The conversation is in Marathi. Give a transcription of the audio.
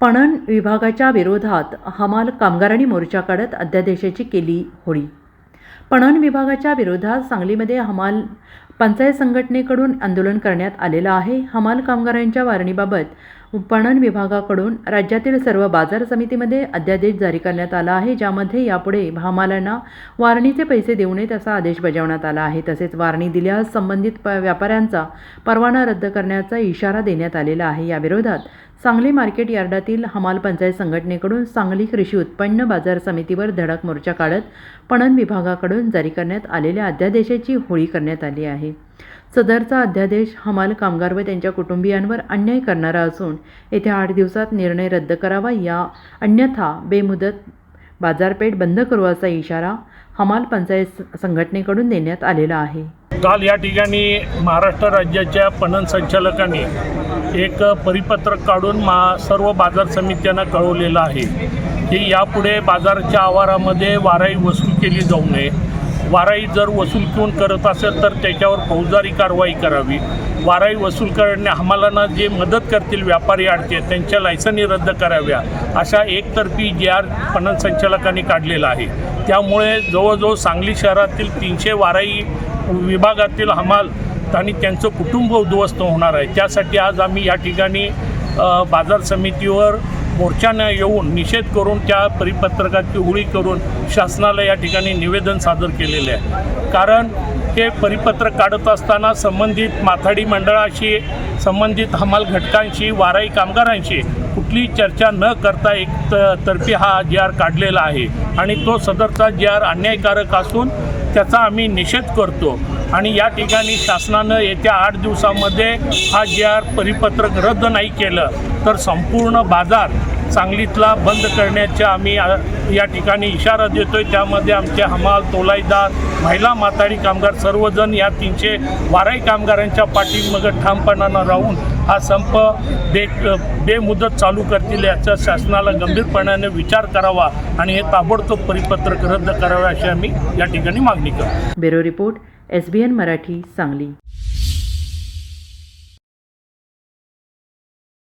पणन विभागाच्या विरोधात हमाल कामगारांनी मोर्चा काढत अध्यादेशाची केली होळी. पणन विभागाच्या विरोधात सांगलीमध्ये हमाल पंचायत संघटनेकडून आंदोलन करण्यात आलेलं आहे. हमाल कामगारांच्या वारणीबाबत पणन विभागाकडून राज्यातील सर्व बाजार समितीमध्ये अध्यादेश जारी करण्यात आला आहे. ज्यामध्ये यापुढे हमालांना वारणीचे पैसे देऊ नयेत असा आदेश बजावण्यात आला आहे. तसेच वारणी दिल्यास संबंधित प व्यापाऱ्यांचा परवाना रद्द करण्याचा इशारा देण्यात आलेला आहे. या विरोधात सांगली मार्केट यार्डातील हमाल पंचायत संघटनेकडून सांगली कृषी उत्पन्न बाजार समितीवर धडक मोर्चा काढत पणन विभागाकडून जारी करण्यात आलेल्या अध्यादेशाची होळी करण्यात आली आहे. सदरचा अध्यादेश हमाल कामगार व त्यांच्या कुटुंबियांवर अन्याय करणारा असून येत्या आठ दिवसात निर्णय रद्द करावा या अन्यथा बेमुदत बाजारपेठ बंद करू असा इशारा हमाल पंचायत संघटनेकडून देण्यात आलेला आहे. काल या ठिकाणी महाराष्ट्र राज्याच्या पणन संचालकांनी एक परिपत्रक काढून मा सर्व बाजार समित्यांना कळवलेलं आहे की यापुढे बाजाराच्या आवारामध्ये वाराई वसूल केली जाऊ नये. वाराई जर वसूल कोण करत असेल तर त्याच्यावर फौजदारी कारवाई करावी. वाराई वसूल करणे हमालांना जे मदत करतील व्यापारी आडते त्यांच्या लायसनी रद्द कराव्या. अशा एकतर्फी जे आर पणन संचालकांनी काढलेला आहे. त्यामुळे जवळजवळ सांगली शहरातील तीनशे वाराई विभागातील हमाल आणि त्यांचं कुटुंब उद्ध्वस्त होणार आहे. त्यासाठी आज आम्ही या ठिकाणी बाजार समितीवर मोर्चानं येऊन निषेध करून त्या परिपत्रकाची होळी करून शासनाला या ठिकाणी निवेदन सादर केलेले आहे. कारण हे परिपत्रक काढत असताना संबंधित माथाडी मंडळाशी संबंधित हमाल घटकांशी वाराई कामगारांशी कुठलीही चर्चा न करता एक त- तर्फी हा जी आर काढलेला आहे. आणि तो सदरचा जी आर अन्यायकारक असून त्याचा आम्ही निषेध करतो. आणि या ठिकाणी शासनानं येत्या आठ दिवसामध्ये हा जी आर परिपत्रक रद्द नाही केलं. तर संपूर्ण बाजार सांगलीतला बंद करण्याच्या आम्ही या ठिकाणी इशारा देतो आहे त्यामध्ये आमचे हमाल तोलाईदार महिला माताडी कामगार सर्वजण या तीनशे वाराई कामगारांच्या पाठीमागं ठामपणानं राहून हा संप बे बेमुदत चालू करतील याचा शासनाला गंभीरपणाने विचार करावा आणि हे ताबडतोब परिपत्रक रद्द करावे अशी आम्ही या ठिकाणी मागणी करतो. Bureau report S B N Marathi Sangli.